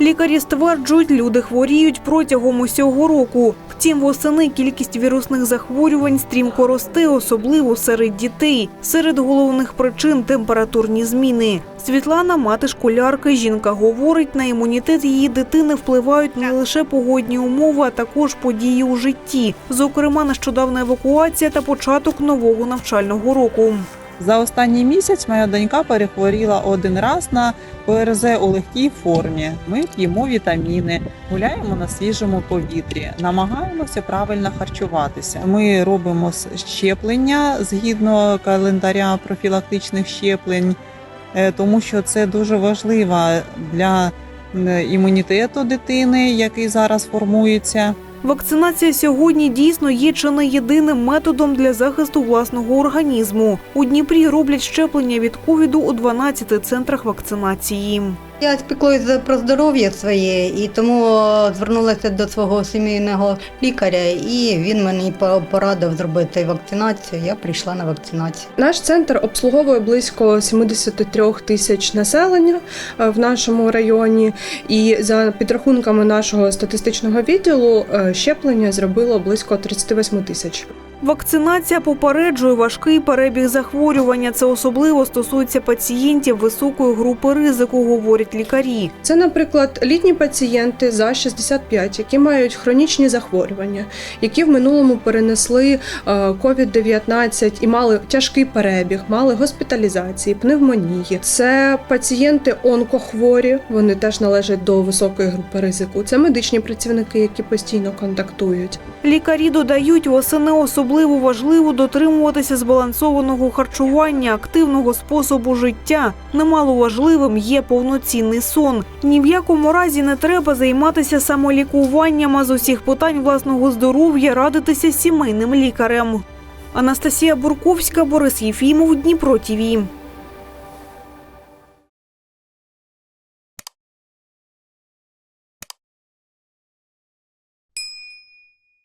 Лікарі стверджують, люди хворіють протягом усього року. Втім, восени кількість вірусних захворювань стрімко росте, особливо серед дітей. Серед головних причин температурні зміни. Світлана, мати школярки, жінка говорить, на імунітет її дитини впливають не лише погодні умови, а також події у житті. Зокрема, нещодавна евакуація та початок нового навчального року. За останній місяць моя донька перехворіла один раз на ПРЗ у легкій формі. Ми п'ємо вітаміни, гуляємо на свіжому повітрі, намагаємося правильно харчуватися. Ми робимо щеплення згідно календаря профілактичних щеплень, е, тому що це дуже важливо для імунітету дитини, який зараз формується. Вакцинація сьогодні дійсно є чи не єдиним методом для захисту власного організму. У Дніпрі роблять щеплення від ковіду у 12 центрах вакцинації. Я спіклуюся про здоров'я своє і тому е, звернулася до свого сімейного лікаря, і він мені по- порадив зробити вакцинацію. Я прийшла на вакцинацію. Наш центр обслуговує близько 73 тисяч населення е, в нашому районі, і за підрахунками нашого статистичного відділу е, щеплення зробило близько 38 тисяч. Вакцинація попереджує важкий перебіг захворювання. Це особливо стосується пацієнтів високої групи ризику, говорять лікарі. Це, наприклад, літні пацієнти за 65, які мають хронічні захворювання, які в минулому перенесли е, COVID-19 і мали тяжкий перебіг, мали госпіталізації, пневмонії. Це пацієнти онкохворі, вони теж належать до високої групи ризику. Це медичні працівники, які постійно контактують. Лікарі додають, восени особливо важливо дотримуватися збалансованого харчування, активного способу життя. Немало важливим є повноцінний сон. Ні в якому разі не треба займатися самолікуванням, а з усіх питань власного здоров'я радитися з сімейним лікарем. Анастасія Бурковська, Борис Єфімов, Дніпро ТІВІ.